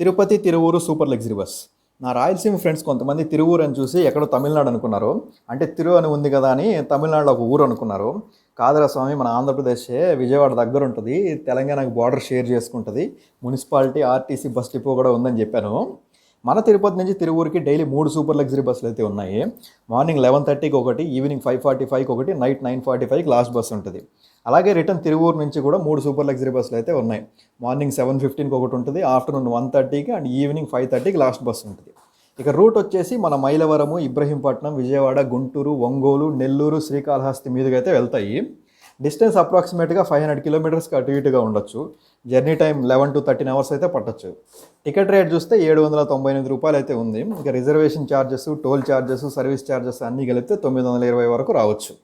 Tirupati Tiruvuru super luxury bus నా Rayalaseema friends కొంతమంది తిరువూరు అని చూసి ఎక్కడో తమిళనాడు అనుకున్నారు. అంటే తిరు అని ఉంది కదా అని తమిళనాడులో ఒక ఊరు అనుకున్నారు. కాదురా స్వామి మన ఆంధ్రప్రదేశే విజయవాడ దగ్గర ఉంటుంది. తెలంగాణకు బార్డర్ షేర్ చేసుకుంటుంది. మున్సిపాలిటీ ఆర్టీసీ బస్ డిపో కూడా ఉందని చెప్పాను. మన తిరుపతి నుంచి తిరువూరుకి డైలీ మూడు సూపర్ లగ్జరీ బస్సులు అయితే ఉన్నాయి. మార్నింగ్ లెవెన్ థర్టీకి ఒకటి ఈవినింగ్ ఫైవ్ ఫార్టీ ఫైవ్కి ఒకటి నైట్ నైన్ ఫార్టీ ఫైవ్కి లాస్ట్ బస్ ఉంటుంది. అలాగే రిటర్న్ తిరువూరు నుంచి కూడా మూడు సూపర్ లగ్జరీ బస్సులు అయితే ఉన్నాయి. మార్నింగ్ సెవెన్ ఫిఫ్టీన్కి ఒకటి ఉంటుంది ఆఫ్టర్నూన్ వన్ థర్టీకి అండ్ ఈవినింగ్ ఫైవ్ థర్టీకి లాస్ట్ బస్ ఉంటుంది. ఇక రూట్ వచ్చేసి మన మైలవరము ఇబ్రహీంపట్నం విజయవాడ గుంటూరు ఒంగోలు నెల్లూరు శ్రీకాళహస్తి మీదుగా అయితే వెళ్తాయి. డిస్టెన్స్ అప్రాక్సిమేట్గా ఫైవ్ హండ్రెడ్ కిలోమీటర్స్కి అటు ఇటుగా ఉండొచ్చు. Journey time eleven to thirteen hours అయితే పట్టొచ్చు. టికెట్ రేట్ చూస్తే ఏడు వందల తొంభై ఎనిమిది రూపాయలు అయితే ఉంది. ఇక reservation charges toll charges service charges అన్నీ కలిపితే తొమ్మిది వందల ఇరవై వరకు రావచ్చు.